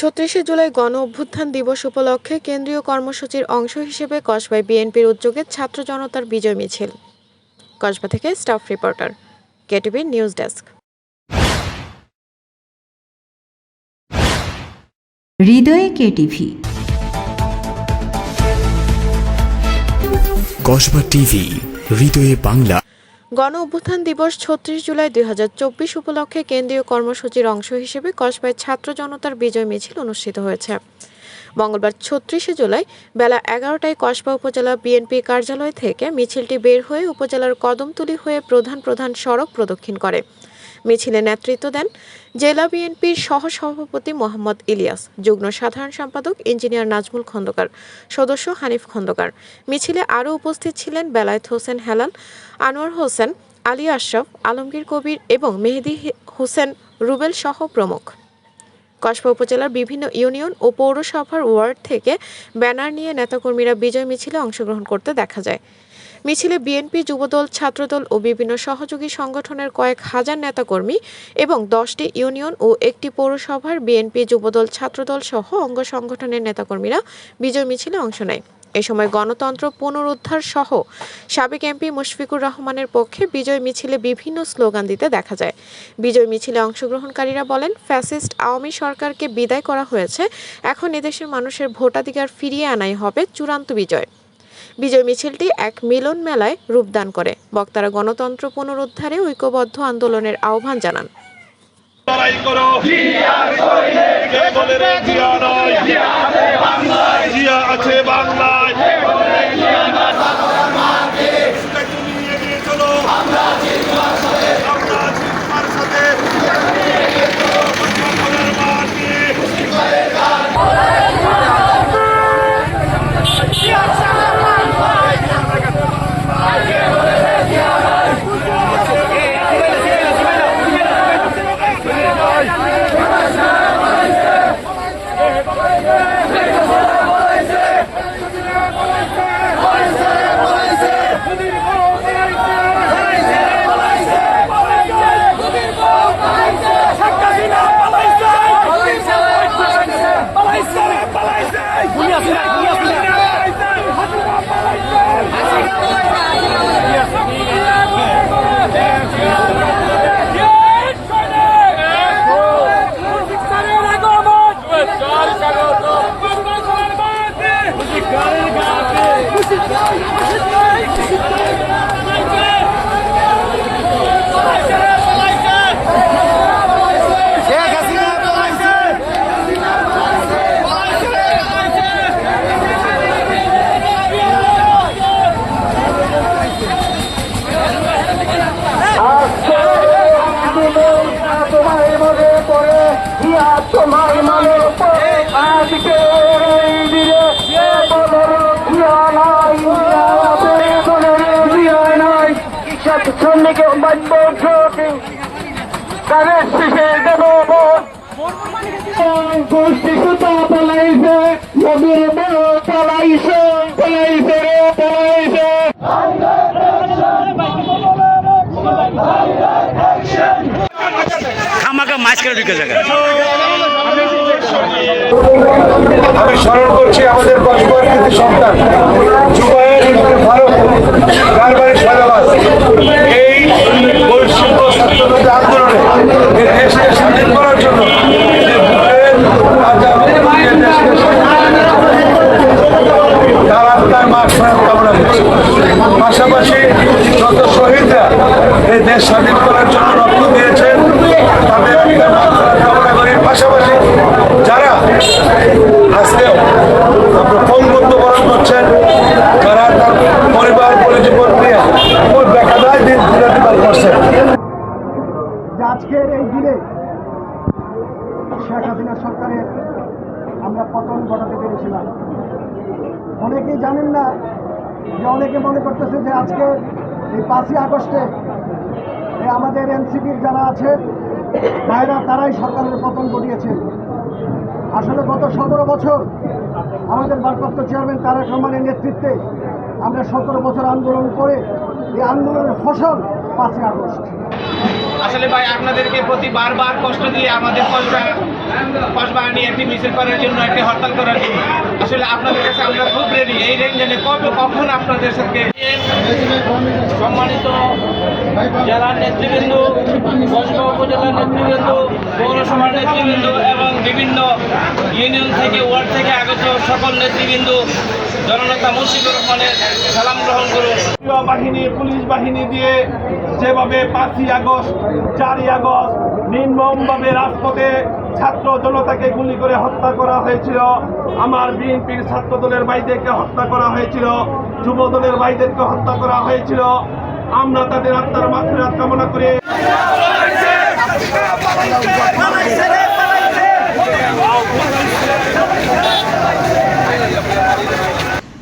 ছত্রিশে জুলাই গণ অভ্যুত্থান দিবস উপলক্ষে কেন্দ্রীয় কর্মসূচির অংশ হিসেবে কসবায় বিএনপির উদ্যোগে ছাত্র জনতার বিজয় মিছিল। কসবা থেকে staff reporter KTV news desk. হৃদয়ে কেটিভি। কসবা টিভি হৃদয়ে বাংলা। গণ অভ্যুত্থান দিবস ছত্রিশ জুলাই দুই হাজার চব্বিশ উপলক্ষে কেন্দ্রীয় কর্মসূচির অংশ হিসেবে কসবায় ছাত্র জনতার বিজয় মিছিল অনুষ্ঠিত হয়েছে। মঙ্গলবার ছত্রিশে জুলাই বেলা এগারোটায় কসবা উপজেলা বিএনপি কার্যালয় থেকে মিছিলটি বের হয়ে উপজেলার কদমতুলি হয়ে প্রধান প্রধান সড়ক প্রদক্ষিণ করে। মিছিলে নেতৃত্ব দেন জেলা বিএনপির সহসভাপতি মোহাম্মদ ইলিয়াস, যুগ্ম সাধারণ সম্পাদক ইঞ্জিনিয়ার নাজমুল খন্দকার, সদস্য হানিফ খন্দকার। মিছিলে আরও উপস্থিত ছিলেন বেলায়েত হোসেন হেলাল, আনোয়ার হোসেন, আলী আশরাফ, আলমগীর কবির এবং মেহেদি হোসেন রুবেল সহ প্রমুখ। কসবা উপজেলার বিভিন্ন ইউনিয়ন ও পৌরসভার ওয়ার্ড থেকে ব্যানার নিয়ে নেতাকর্মীরা বিজয় মিছিলে অংশগ্রহণ করতে দেখা যায়। মিছিলে বিএনপি যুবদল, ছাত্রদল ও বিভিন্ন সহযোগী সংগঠনের কয়েক হাজার নেতাকর্মী এবং দশটি ইউনিয়ন ও একটি পৌরসভার বিএনপি যুবদল, ছাত্রদল সহ অঙ্গ সংগঠনের নেতাকর্মীরা বিজয় মিছিলে অংশ নেয়। এ সময় গণতন্ত্র পুনরুদ্ধার সহ সাবেক এমপি মুশফিকুর রহমানের পক্ষে বিজয় মিছিলে বিভিন্ন স্লোগান দিতে দেখা যায়। বিজয় মিছিলে অংশগ্রহণকারীরা বলেন, ফ্যাসিস্ট আওয়ামী সরকারকে বিদায় করা হয়েছে। এখন এদেশের মানুষের ভোটাধিকার ফিরিয়ে আনাই হবে চূড়ান্ত বিজয়। বিজয় মিছিলটি এক মিলন মেলায় রূপদান করে। বক্তারা গণতন্ত্র পুনরুদ্ধারে ঐক্যবদ্ধ আন্দোলনের আহ্বান জানান। আছে বাংলায়। Vai, vai! বাজব ঝোঁকে কানের শেষে দেব গোষ্ঠী সুতা পালাইছে নবীর বড় পালাইছে পালাইছে রে পালাইছে। খামাকা মাছ করে ঢুকে জায়গা আমি স্মরণ করছি আমাদের কসবার কৃতি সন্তান, জুবায়ের সারাবাস এই বৈশ্বিক ছাত্রদের আন্দোলনে দেশকে স্বাধীন করার জন্য তার আত্মার পাশাপাশি যত শহীদরা এই দেশ স্বাধীন করার জন্য রক্ত দিয়েছেন, তাদের আত্মার পাশাপাশি আজকেও আপনার পঙ্গত্ব বরণ করছেন যারা তার পরিবার, পরিজীবন নিয়ে ওই বেকাদায় দিন বিরতিবাদ করছেন। আজকের এই দিনে শেখ হাসিনা সরকারের আমরা পতন ঘটাতে পেরেছিলাম। অনেকেই জানেন না, যে অনেকে মনে করতেছে যে আজকে এই পাঁচই আগস্টে আমাদের এনসিপির যারা আছে, ভাইরা তারাই সরকারের পতন ঘটিয়েছে। আসলে গত সতেরো বছর আমাদের ভারপ্রাপ্ত চেয়ারম্যান তারেক রহমানের নেতৃত্বে আমরা সতেরো বছর আন্দোলন করে এই আন্দোলনের ফসল পাঁচই আগস্ট। আসলে ভাই, আপনাদেরকে প্রতি বারবার কষ্ট দিয়ে আমাদের কসবা কসবা নিয়ে একটি মিছিল করার জন্য, একটি হরতাল করার জন্য। আসলে আপনাদের কাছে আমরা খুব রেডি। এই রেঞ্জনে কবে কখন আপনাদের সাথে সম্মানিত জেলার নেতৃবৃন্দ উপজেলার নেতৃবৃন্দ, পৌরসভার নেতৃবৃন্দ বিভিন্ন ইউনিয়ন থেকে, ওয়ার্ড থেকে আগত সকল নেতৃবৃন্দ, জননেতা মুশিদুর রহমানের সালাম গ্রহণ করুন। বাহিনী, পুলিশ বাহিনী দিয়ে যেভাবে পাঁচই আগস্ট, চারই আগস্ট নির্মমভাবে রাজপথে ছাত্র জনতাকে গুলি করে হত্যা করা হয়েছিল, আমার বিএনপির ছাত্র দলের ভাইদেরকে হত্যা করা হয়েছিল, যুব দলের ভাইদেরকে হত্যা করা হয়েছিল, আমরা তাদের আত্মার মাত্রাত কামনা করে